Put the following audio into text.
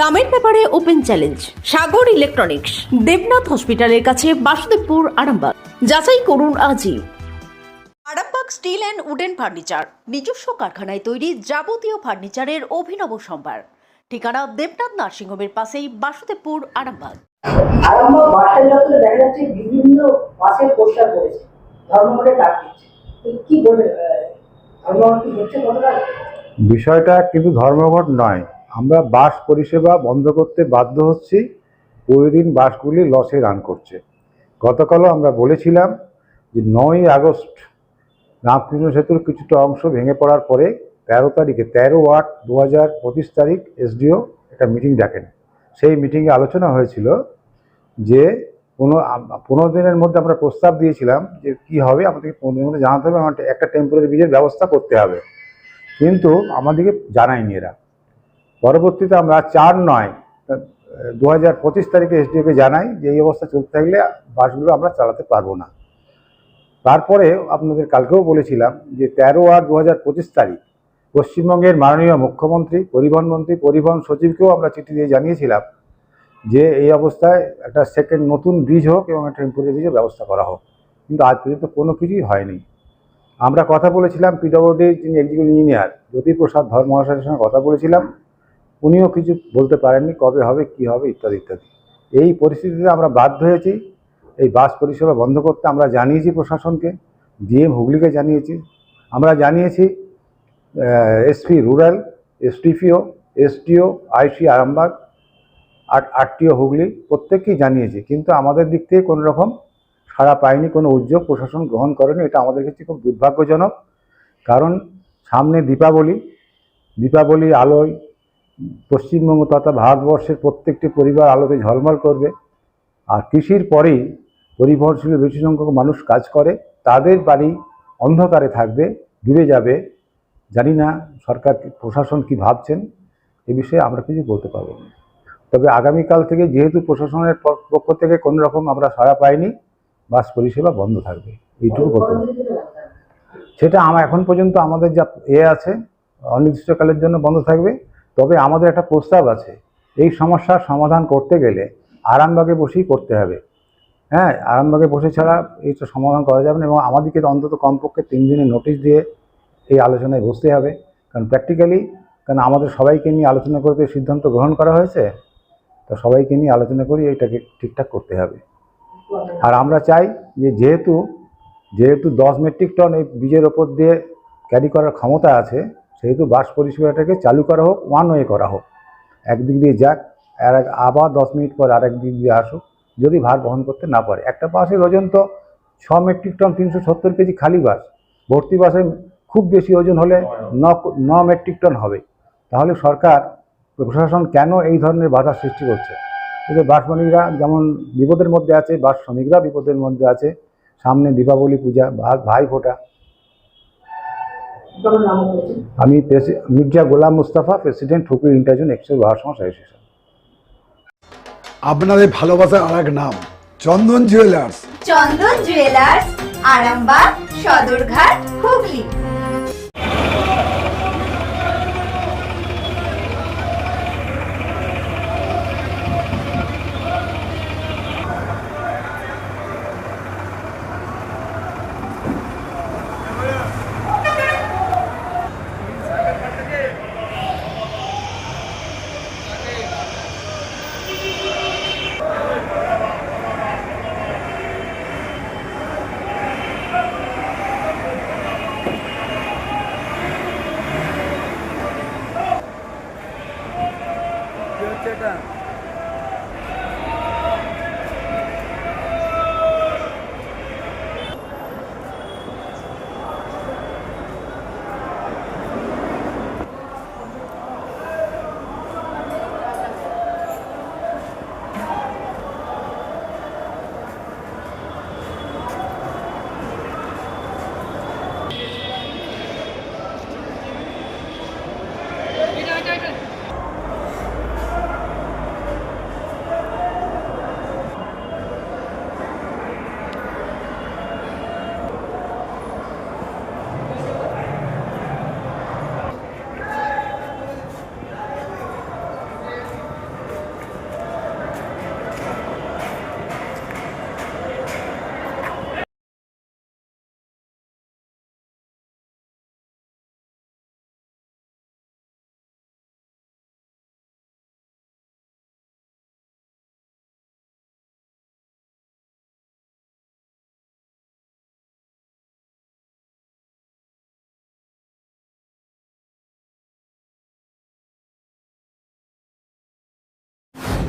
দামের ব্যাপারে open challenge Sagar electronics Debnath হসপিটালের কাছে বাসুদেবপুর আরামবাগ। যাচাই করুন আজই। Arambagh steel and wooden furniture নিজস্ব কারখানায় তৈরি যাবতীয় ফার্নিচারের অভিনব সম্ভার। ঠিকানা দেবনাথ নার্সিংহোমের পাশেই বাসুদেবপুর আরামবাগ। আরম্ভ বাসের যন্ত্রে দেখা যাচ্ছে বিভিন্ন বাসের পোস্টার করেছে ধর্মঘটে ডাক দিচ্ছে। কি ধর্মঘট কি হচ্ছে কতটা? বিষয়টা কিন্তু ধর্মঘট নয় আমরা বাস পরিষেবা বন্ধ করতে বাধ্য হচ্ছি। প্রতিদিন বাসগুলি লসে রান করছে। গতকালও আমরা বলেছিলাম যে নয় আগস্ট রামকৃষ্ণ সেতুর কিছুটা অংশ ভেঙে পড়ার পরে তেরো তারিখে, তেরো আট দু হাজার পঁচিশ তারিখ এসডিও একটা মিটিং ডাকেন। সেই মিটিংয়ে আলোচনা হয়েছিল যে কোনো পনেরো দিনের মধ্যে আমরা প্রস্তাব দিয়েছিলাম যে কি হবে, আমাদেরকে পনেরো দিনের মধ্যে জানাতে হবে। আমার একটা টেম্পোরারি বীজের ব্যবস্থা করতে হবে। কিন্তু আমাদেরকে জানায়নি এরা। পরবর্তীতে আমরা চার নয় দু হাজার পঁচিশ তারিখে এসডিওকে জানাই যে এই অবস্থা চলতে থাকলে বাসগুলো আমরা চালাতে পারব না। তারপরে আপনাদের কালকেও বলেছিলাম যে তেরো আর দু হাজার পঁচিশ তারিখ পশ্চিমবঙ্গের মাননীয় মুখ্যমন্ত্রী, পরিবহন মন্ত্রী, পরিবহন সচিবকেও আমরা চিঠি দিয়ে জানিয়েছিলাম যে এই অবস্থায় একটা সেকেন্ড নতুন ব্রিজ হোক এবং একটা টেম্পোরারি ব্রিজের ব্যবস্থা করা হোক। কিন্তু আজ পর্যন্ত কোনো কিছুই হয়নি। আমরা কথা বলেছিলাম পিডব্লিউডির যিনি এক্সিকিউটিভ ইঞ্জিনিয়ার জ্যোতিপ্রসাদ ধর মহাশয়ের সঙ্গে কথা বলেছিলাম। উনিও কিছু বলতে পারেননি, কবে হবে, কি হবে, ইত্যাদি ইত্যাদি। এই পরিস্থিতিতে আমরা বাধ্য হয়েছি, এই বাস পরিষেবা বন্ধ করতে। আমরা জানিয়েছি প্রশাসনকে, ডিএম হুগলিকে জানিয়েছি। আমরা জানিয়েছি SP rural STPO STO IC Arambagh, আর আরটিও হুগলি, প্রত্যেককেই জানিয়েছি। কিন্তু আমাদের দিক থেকে কোনো রকম সাড়া পায়নি, কোনো উদ্যোগ প্রশাসন গ্রহণ করেনি। এটা আমাদের কাছে খুব দুর্ভাগ্যজনক। কারণ সামনে দীপাবলি দীপাবলি, আলোয় পশ্চিমবঙ্গ তথা ভারতবর্ষের প্রত্যেকটি পরিবার আলোতে ঝলমল করবে। আর কৃষির পরেই পরিবহনশীল বেশি সংখ্যক মানুষ কাজ করে, তাদের বাড়ি অন্ধকারে থাকবে, ডুবে যাবে। জানি না সরকার প্রশাসন কি ভাবছেন, এ বিষয়ে আমরা কিছু বলতে পারব তবে আগামীকাল থেকে যেহেতু প্রশাসনের পক্ষ থেকে কোনো রকম আমরা সাড়া পাইনি, বাস পরিষেবা বন্ধ থাকবে। এইটুকু বলতে সেটা আমার এখন পর্যন্ত আমাদের যা এ আছে, অনির্দিষ্টকালের জন্য বন্ধ থাকবে। তবে আমাদের একটা প্রস্তাব আছে, এই সমস্যার সমাধান করতে গেলে আরামবাগে বসেই করতে হবে। হ্যাঁ আরামবাগে বসে ছাড়া এই এইটা সমাধান করা যাবে না এবং আমাদেরকে তো অন্তত কমপক্ষে তিন দিনের নোটিশ দিয়ে এই আলোচনায় বসতে হবে। কারণ প্র্যাকটিক্যালি কারণ আমাদের সবাইকে নিয়ে আলোচনা করতে সিদ্ধান্ত গ্রহণ করা হয়েছে, তো সবাইকে নিয়ে আলোচনা করি এইটাকে ঠিকঠাক করতে হবে। আর আমরা চাই যে যেহেতু যেহেতু দশ মেট্রিক টন এই বীজের ওপর দিয়ে ক্যারি করার ক্ষমতা আছে সেহেতু বাস পরিষেবাটাকে চালু করা হোক ওয়ান ওয়ে করা হোক। একদিক দিয়ে যাক, আর আবার দশ মিনিট পর আরেক দিক দিয়ে আসুক, যদি ভার বহন করতে না পারে। একটা বাসের ওজন তো ছ মেট্রিক টন তিনশো সত্তর কেজি খালি বাস। ভর্তি বাসে খুব বেশি ওজন হলে ন মেট্রিক টন হবে। তাহলে সরকার, প্রশাসন কেন এই ধরনের বাধা সৃষ্টি করছে? কিন্তু বাস মালিকরা যেমন বিপদের মধ্যে আছে, বাস শ্রমিকরা বিপদের মধ্যে আছে। সামনে দীপাবলি পূজা ভাই ফোটা আমি মির্জা গোলাম মুস্তাফা প্রেসিডেন্ট হুকুল ইন্টারজুন এক্সেল ভারসাম্য অ্যাসোসিয়েশন আপনাদের ভালোবাসার আর এক নাম Chandan jewellers. Chandan jewellers Arambagh Sadarghat Hooghly. 気をつ。